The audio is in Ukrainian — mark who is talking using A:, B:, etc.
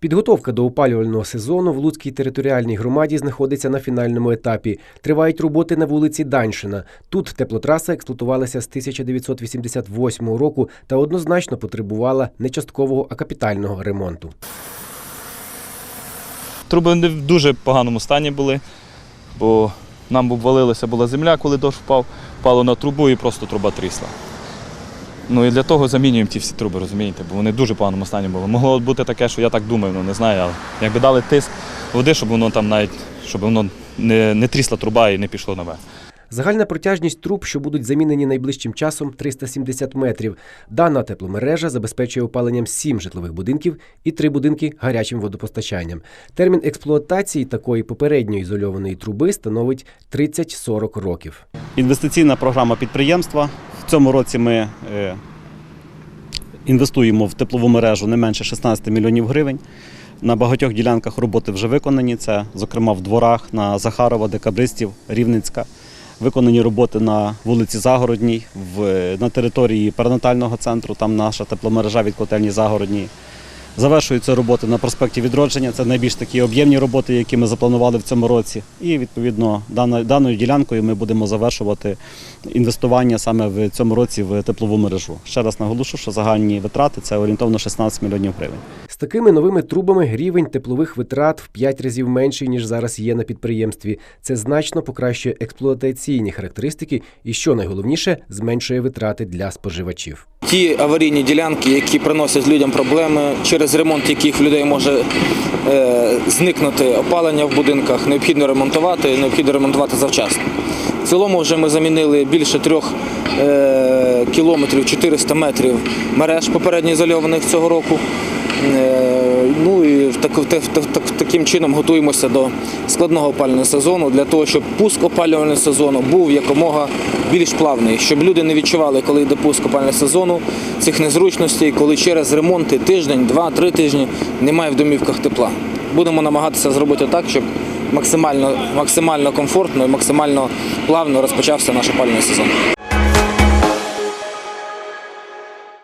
A: Підготовка до опалювального сезону в Луцькій територіальній громаді знаходиться на фінальному етапі. Тривають роботи на вулиці Даньшина. Тут теплотраса експлуатувалася з 1988 року та однозначно потребувала не часткового, а капітального ремонту.
B: Труби не в дуже поганому стані були, бо нам обвалилася була земля, коли дощ впав, впало на трубу і просто труба трісла. Ну і для того замінюємо ті всі труби, розумієте, бо вони в дуже поганому стані були. Могло бути таке, що я так думаю, ну не знаю, але якби дали тиск води, щоб воно там навіть щоб воно не, не трісла труба і не пішло наверх.
A: Загальна протяжність труб, що будуть замінені найближчим часом, 370 метрів. Дана тепломережа забезпечує опаленням сім житлових будинків і три будинки гарячим водопостачанням. Термін експлуатації такої попередньо ізольованої труби становить 30-40 років.
C: Інвестиційна програма підприємства. Цьому році ми е, інвестуємо в теплову мережу не менше 16 мільйонів гривень. На багатьох ділянках роботи вже виконані. Це, зокрема, в дворах на Захарова, Декабристів, Рівненська. Виконані роботи на вулиці Загородній, на території перинатального центру, там наша тепломережа від котельні Загородній. Завершуються роботи на проспекті Відродження. Це найбільш такі об'ємні роботи, які ми запланували в цьому році. І відповідно даною ділянкою ми будемо завершувати інвестування саме в цьому році в теплову мережу. Ще раз наголошу, що загальні витрати це орієнтовно 16 мільйонів гривень.
A: Такими новими трубами рівень теплових витрат в 5 разів менший, ніж зараз є на підприємстві. Це значно покращує експлуатаційні характеристики і, що найголовніше, зменшує витрати для споживачів.
D: Ті аварійні ділянки, які приносять людям проблеми, через ремонт яких людей може е, зникнути опалення в будинках, необхідно ремонтувати, необхідно ремонтувати завчасно. В цілому вже ми замінили більше трьох е, кілометрів 400 метрів мереж попередньо ізольованих цього року. Е, ну і так- так- так- таким чином готуємося до складного опалювального сезону для того, щоб пуск опалювального сезону був якомога більш плавний, щоб люди не відчували, коли йде пуск опалювального сезону, цих незручностей, коли через ремонти тиждень, два, три тижні немає в домівках тепла. Будемо намагатися зробити так, щоб максимально, максимально комфортно і максимально плавно розпочався наш опалювальний сезон.